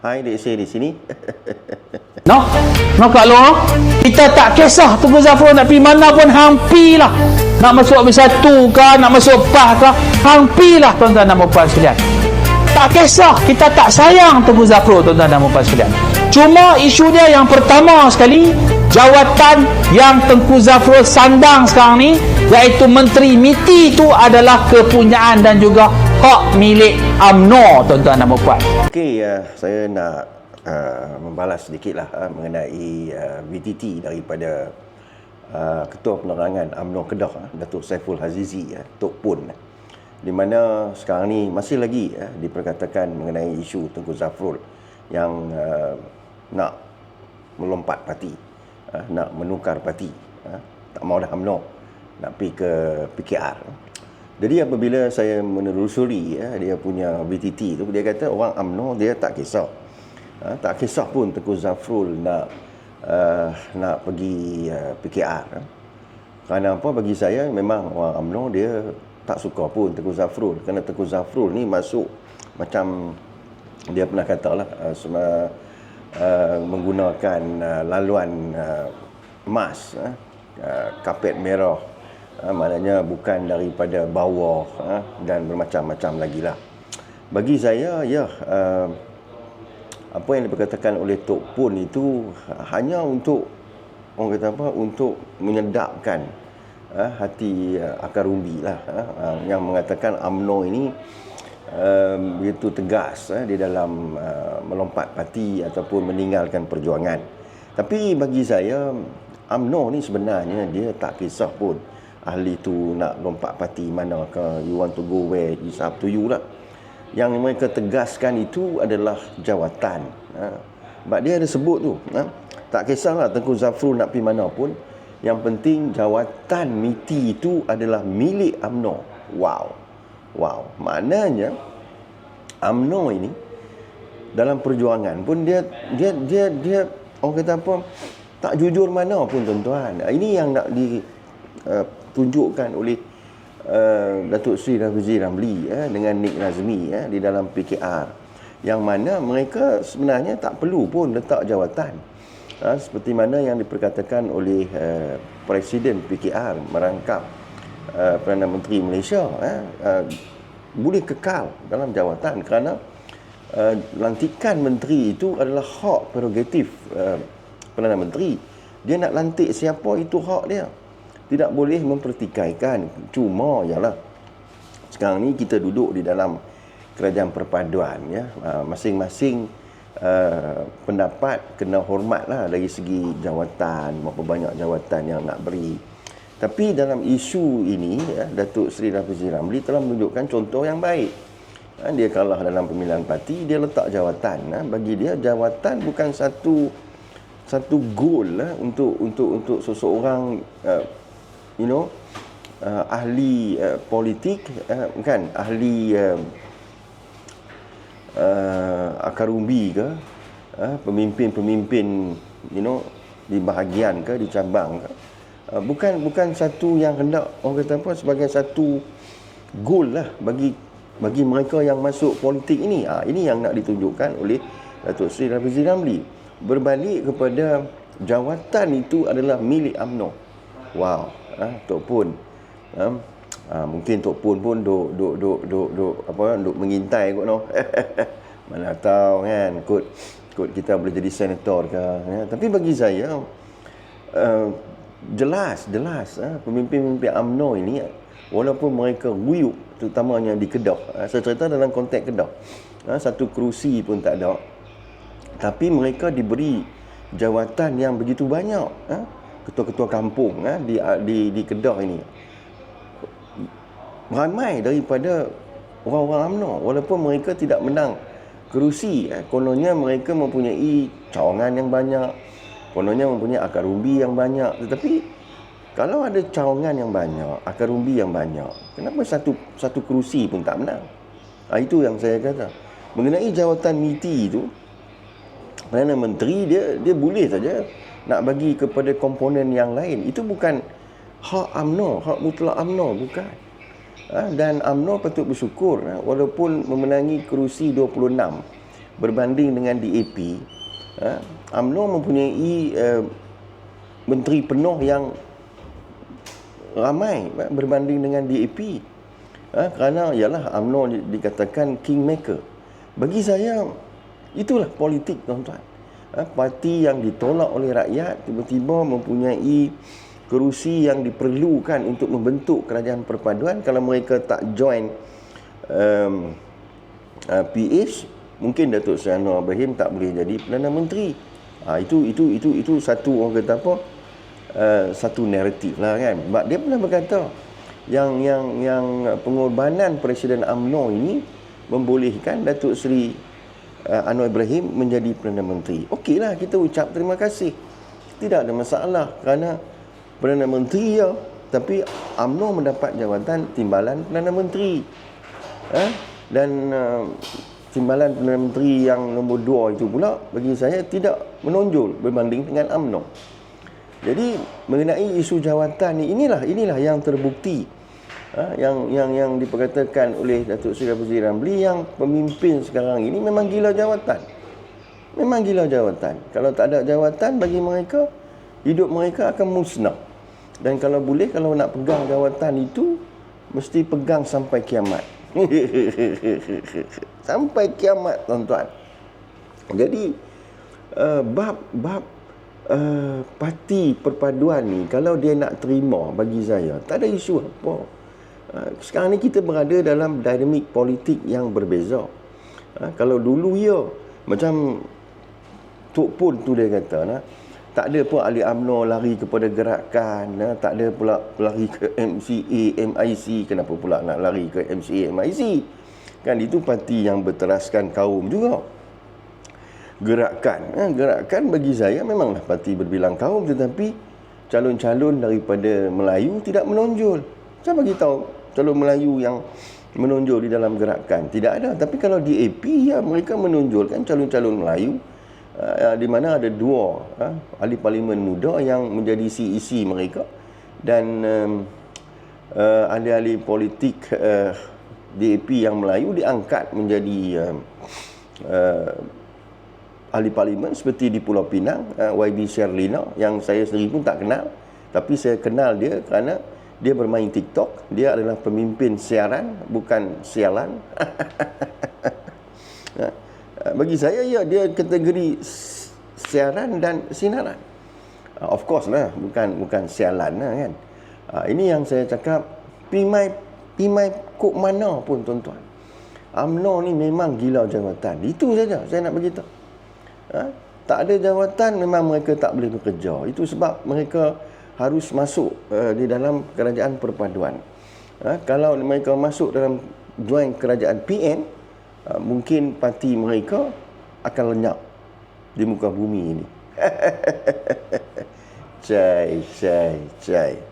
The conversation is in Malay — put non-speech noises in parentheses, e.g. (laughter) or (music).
Hai, Dek Seh di sini. (laughs) No, no Kak Long, kita tak kisah Tunggu Zafrul nak pergi mana pun hampilah. Nak masuk habis satu kah, nak masuk PAH kah, hampilah tuan-tuan dan puan sekalian. Tak kisah, kita tak sayang Tunggu Zafrul tuan-tuan dan puan sekalian. Cuma isu dia yang pertama sekali, jawatan yang Tengku Zafrul sandang sekarang ni, iaitu Menteri MITI itu adalah kepunyaan dan juga hak milik UMNO tuan-tuan dan puan. Okey, uh, saya nak uh, membalas sedikitlah uh, mengenai VTT daripada uh, Ketua Penerangan UMNO Kedah, uh, Datuk Saiful Hazizi, uh, Tok Pun. Di mana sekarang ni masih lagi uh, diperkatakan mengenai isu Tengku Zafrul yang uh, nak melompat parti, uh, nak menukar parti, uh, tak mau dah UMNO, nak pergi ke PKR. Jadi apabila saya menelusuri ya, dia punya BTT tu dia kata orang AMNO dia tak kisah. Ha, tak kisah pun Tengku Zafrul nak uh, nak pergi uh, PKR. Ha. Kerana apa bagi saya memang orang AMNO dia tak suka pun Tengku Zafrul kerana Tengku Zafrul ni masuk macam dia pernah katalah uh, semua uh, menggunakan uh, laluan uh, emas uh, kapet merah ha, maknanya bukan daripada bawah ha, dan bermacam-macam lagi lah. Bagi saya ya uh, apa yang diperkatakan oleh Tok Pun itu hanya untuk orang kata apa untuk menyedapkan uh, hati uh, akar umbi lah uh, yang mengatakan AMNO ini uh, begitu tegas uh, di dalam uh, melompat parti ataupun meninggalkan perjuangan. Tapi bagi saya AMNO ni sebenarnya dia tak kisah pun ahli tu nak lompat parti mana ke you want to go where is up to you lah. Yang mereka tegaskan itu adalah jawatan. Ha. sebab dia ada sebut tu ha. tak kisahlah Tengku Zafrul nak pergi mana pun. Yang penting jawatan MITI itu adalah milik UMNO. Wow. Wow. Maknanya UMNO ini dalam perjuangan pun dia dia dia dia orang kata apa tak jujur mana pun tuan-tuan. Ini yang nak di uh, tunjukkan oleh uh, Datuk Sri Rafizi Ramli eh, dengan Nik Nazmi eh, di dalam PKR yang mana mereka sebenarnya tak perlu pun letak jawatan. Uh, seperti mana yang diperkatakan oleh uh, Presiden PKR merangkap uh, Perdana Menteri Malaysia eh, uh, boleh kekal dalam jawatan kerana uh, lantikan menteri itu adalah hak prerogatif uh, Perdana Menteri. Dia nak lantik siapa itu hak dia tidak boleh mempertikaikan. Cuma ialah sekarang ni kita duduk di dalam kerajaan perpaduan ya. Ah, masing-masing uh, pendapat kena hormatlah dari segi jawatan berapa banyak jawatan yang nak beri. Tapi dalam isu ini ya, Datuk Seri Rafizi Ramli telah menunjukkan contoh yang baik. Ha, dia kalah dalam pemilihan parti dia letak jawatan bagi dia jawatan bukan satu satu goal lah untuk untuk untuk seseorang uh, you know uh, ahli uh, politik uh, kan ahli uh, uh, akar umbi ke uh, pemimpin-pemimpin you know di bahagian ke di cabang ke. Uh, bukan bukan satu yang hendak orang kata apa sebagai satu goal lah bagi bagi mereka yang masuk politik ini. Uh, ini yang nak ditunjukkan oleh Datuk Seri Rafizi Ramli. Berbalik kepada jawatan itu adalah milik UMNO. Wow ha, Tok Pun ha, ha, mungkin Tok Pun pun duk duk duk duk duk apa duk mengintai kot no (laughs) mana tahu kan kot kot kita boleh jadi senator ke ya. tapi bagi saya uh, jelas jelas ha, pemimpin-pemimpin AMNO ini walaupun mereka guyup terutamanya di Kedah ha, saya cerita dalam konteks Kedah ha, satu kerusi pun tak ada tapi mereka diberi jawatan yang begitu banyak ha? Ketua-ketua kampung eh, di, di di Kedah ini. Ramai daripada orang-orang UMNO walaupun mereka tidak menang kerusi eh, kononnya mereka mempunyai cawangan yang banyak kononnya mempunyai akar umbi yang banyak. Tetapi kalau ada cawangan yang banyak akar umbi yang banyak kenapa satu satu kerusi pun tak menang? Ha, itu yang saya kata. Mengenai jawatan MITI itu Perdana Menteri dia dia boleh saja nak bagi kepada komponen yang lain itu bukan hak AMNO hak mutlak AMNO bukan ha, dan AMNO patut bersyukur ha, walaupun memenangi kerusi 26 berbanding dengan DAP, ha, UMNO mempunyai uh, menteri penuh yang ramai ha, berbanding dengan DAP. Ha, kerana ialah UMNO di- dikatakan kingmaker. Bagi saya itulah politik tuan-tuan. Ha, parti yang ditolak oleh rakyat tiba-tiba mempunyai kerusi yang diperlukan untuk membentuk kerajaan perpaduan kalau mereka tak join um, uh, PH mungkin Datuk Seri Anwar Ibrahim tak boleh jadi Perdana Menteri. Ha, itu itu itu itu satu orang kata apa? Uh, satu naratif lah kan. Sebab dia pernah berkata yang yang yang pengorbanan Presiden AMNO ini membolehkan Datuk Seri uh, Anwar Ibrahim menjadi Perdana Menteri. Okeylah kita ucap terima kasih. Tidak ada masalah kerana Perdana Menteri ya, tapi AMNO mendapat jawatan timbalan Perdana Menteri. Ha? Dan uh, timbalan Perdana Menteri yang nombor dua itu pula bagi saya tidak menonjol berbanding dengan AMNO. Jadi mengenai isu jawatan ni inilah inilah yang terbukti ha, yang yang yang diperkatakan oleh Datuk Seri Abdul Ramli yang pemimpin sekarang ini memang gila jawatan. Memang gila jawatan. Kalau tak ada jawatan bagi mereka hidup mereka akan musnah. Dan kalau boleh kalau nak pegang jawatan itu mesti pegang sampai kiamat. (laughs) sampai kiamat tuan-tuan. Jadi uh, bab bab uh, parti perpaduan ni kalau dia nak terima bagi saya tak ada isu apa. Uh, sekarang ni kita berada dalam dinamik politik yang berbeza. Uh, kalau dulu ya macam Tok Pun tu dia kata nah, tak ada pun ahli UMNO lari kepada gerakan, nah, tak ada pula lari ke MCA, MIC, kenapa pula nak lari ke MCA, MIC? Kan itu parti yang berteraskan kaum juga gerakan. Ha, gerakan bagi saya memanglah parti berbilang kaum tetapi calon-calon daripada Melayu tidak menonjol. Saya bagi tahu calon Melayu yang menonjol di dalam gerakan. Tidak ada. Tapi kalau di AP ya mereka menonjolkan calon-calon Melayu. Uh, di mana ada dua uh, ahli parlimen muda yang menjadi CEC mereka dan um, uh, ahli-ahli politik uh, DAP yang Melayu diangkat menjadi uh, uh, ahli parlimen seperti di Pulau Pinang uh, YB Sherlina yang saya sendiri pun tak kenal. Tapi saya kenal dia kerana dia bermain TikTok dia adalah pemimpin siaran bukan sialan. Uh, (laughs) bagi saya ya dia kategori siaran dan sinaran. Uh, of course lah bukan bukan sialan lah kan. Ini yang saya cakap pimai pimai kok mana pun tuan-tuan. UMNO ni memang gila jawatan. Itu saja saya nak beritahu. Ha? tak ada jawatan memang mereka tak boleh bekerja. Itu sebab mereka harus masuk uh, di dalam kerajaan perpaduan ha? kalau mereka masuk dalam join kerajaan PN uh, mungkin parti mereka akan lenyap di muka bumi ini (laughs) cai cai cai